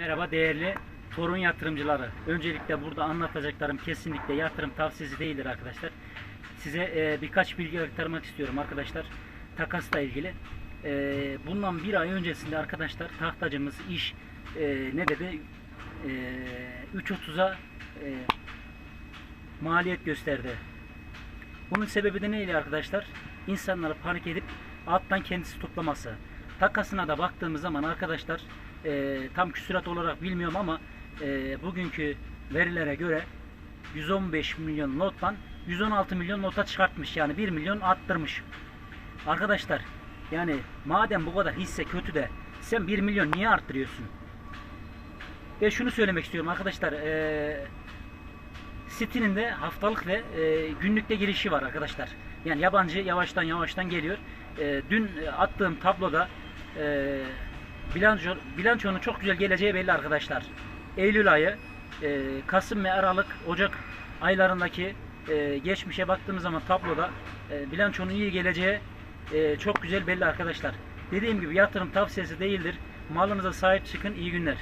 Merhaba değerli torun yatırımcıları. Öncelikle burada anlatacaklarım kesinlikle yatırım tavsiyesi değildir arkadaşlar. Size e, birkaç bilgi aktarmak istiyorum arkadaşlar. Takasla ilgili. E, bundan bir ay öncesinde arkadaşlar tahtacımız iş e, ne dedi? E, 3.30'a e, maliyet gösterdi. Bunun sebebi de neydi arkadaşlar? İnsanları panik edip alttan kendisi toplaması. Takasına da baktığımız zaman arkadaşlar e, tam küsurat olarak bilmiyorum ama e, bugünkü verilere göre 115 milyon nottan 116 milyon nota çıkartmış. Yani 1 milyon arttırmış. Arkadaşlar yani madem bu kadar hisse kötü de sen 1 milyon niye arttırıyorsun? Ve şunu söylemek istiyorum arkadaşlar. Eee City'nin de haftalık ve e, günlükte girişi var arkadaşlar. Yani yabancı yavaştan yavaştan geliyor. E, dün e, attığım tabloda e, bilanço, bilançonun çok güzel geleceği belli arkadaşlar. Eylül ayı, e, Kasım ve Aralık, Ocak aylarındaki e, geçmişe baktığımız zaman tabloda e, bilançonun iyi geleceği e, çok güzel belli arkadaşlar. Dediğim gibi yatırım tavsiyesi değildir. Malınıza sahip çıkın. İyi günler.